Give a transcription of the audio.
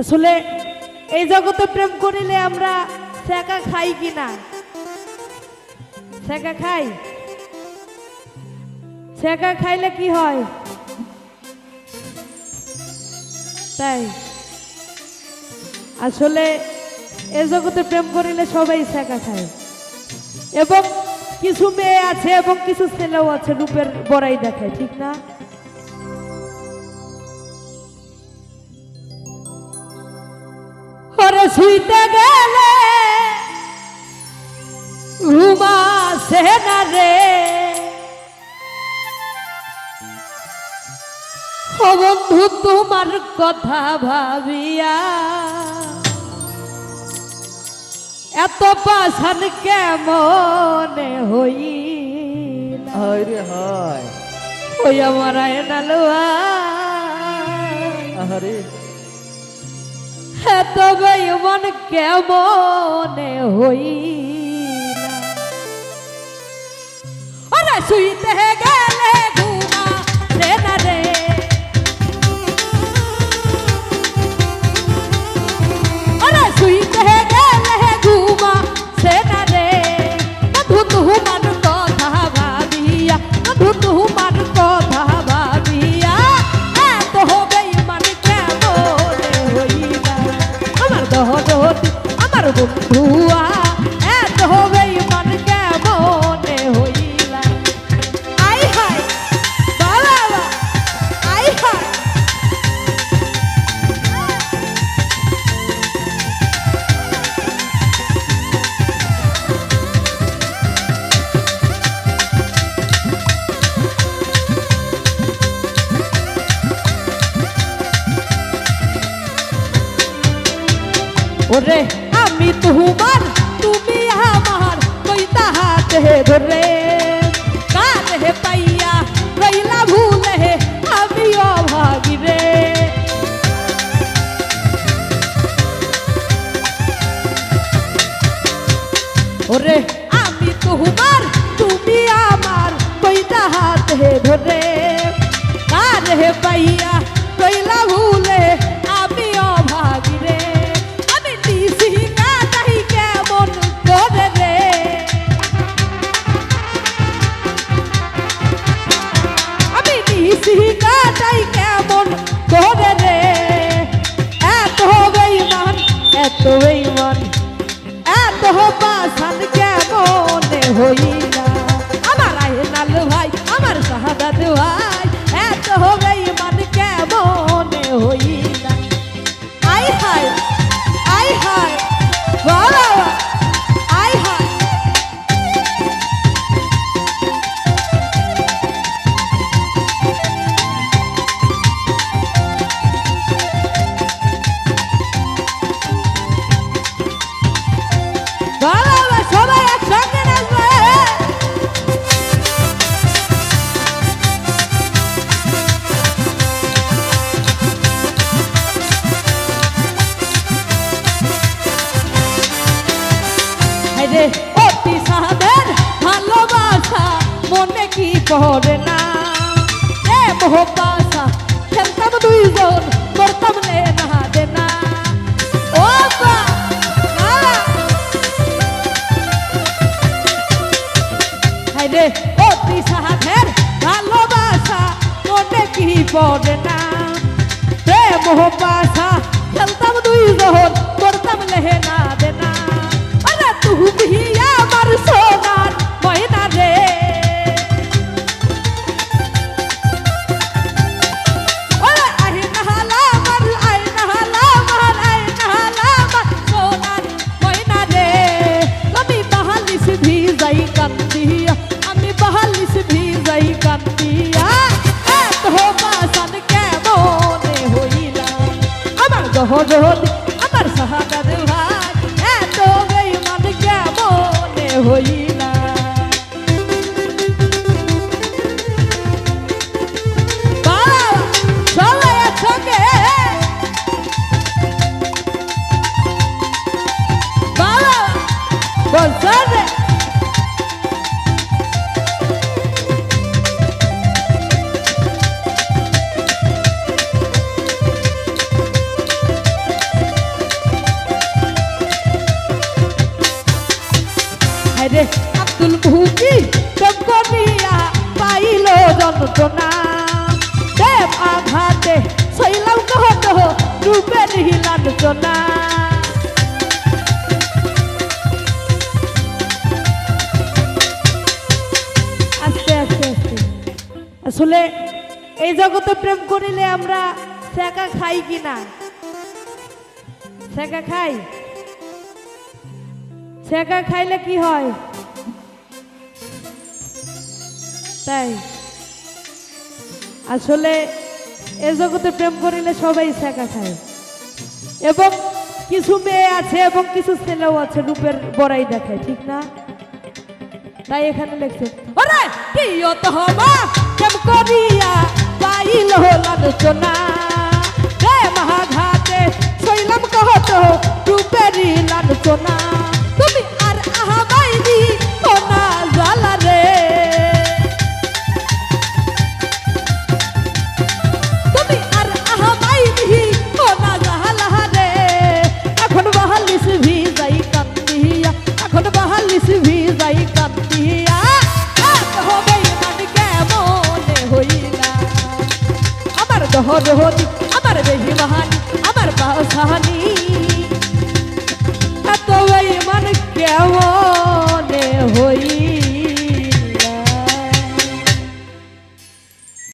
আসলে এই জগতে প্রেম করিলে আমরা শেখা খাই কি না? শেখা খাই? শেখা খাইলে কি হয়? তাই। আসলে এ জগতে প্রেম করিলে সবাই শেখা খায়। এবং কিছু মেয়ে আছে এবং কিছু ছেলেও আছে রূপের বড়াই দেখায় ঠিক না? শুইতে গেলে ঘুমাসে না রে। বন্ধু তোমার কথা ভাবিয়া এত পাশান কেমনে হই হায় রে হায়। ওই আমার আয়নালুয়া আহারে। এত মন কেমনে হই ওরে শুইতে গেলে ঘুমা রে না রে ওরে আমি তোমার তুমি আমার কই তাহাতে ধরে কালে পাইয়া রইলা ভুলে আমি অভাগী রে ওরে আমি তোমার তুমি আমার কই তাহাতে ধরে কালে পাইয়া রইলা ভুলে মনে কি পড়ে না? এ মোহবাসা খেলতাম দুইজন, করতাম লে না। দে না না ভালোবাসা মনে কি পড়ে না? প্রেম পাশা খেলতাম দুই জহর করতাম লেহে না দেনা দহরদ আমার সাহাদার কি প্রেম করিয়া পাইল যন্ত্রণা। দেব আঘাতে শৈলাম কহত রূপের হিলাঞ্চনা আস্তে আস্তে আস্তে। আসলে এই জগতে প্রেম করিলে আমরা সেকা খাই কি না? সেকা খাই? সেকা খাইলে কি হয়? তাই? আসলে এ জগতে প্রেম করিলে সবাই শেখা খায়। এবং কিছু মেয়ে আছে এবং কিছু ছেলেও আছে, রূপের বড়াই দেখায় ঠিক না? তাই এখানে লিখছে প্রেম করিয়া পাইল লাঞ্ছনা রে মহাঘাতে শৈলম কহত রূপেরই লাঞ্ছনা তুমি আমার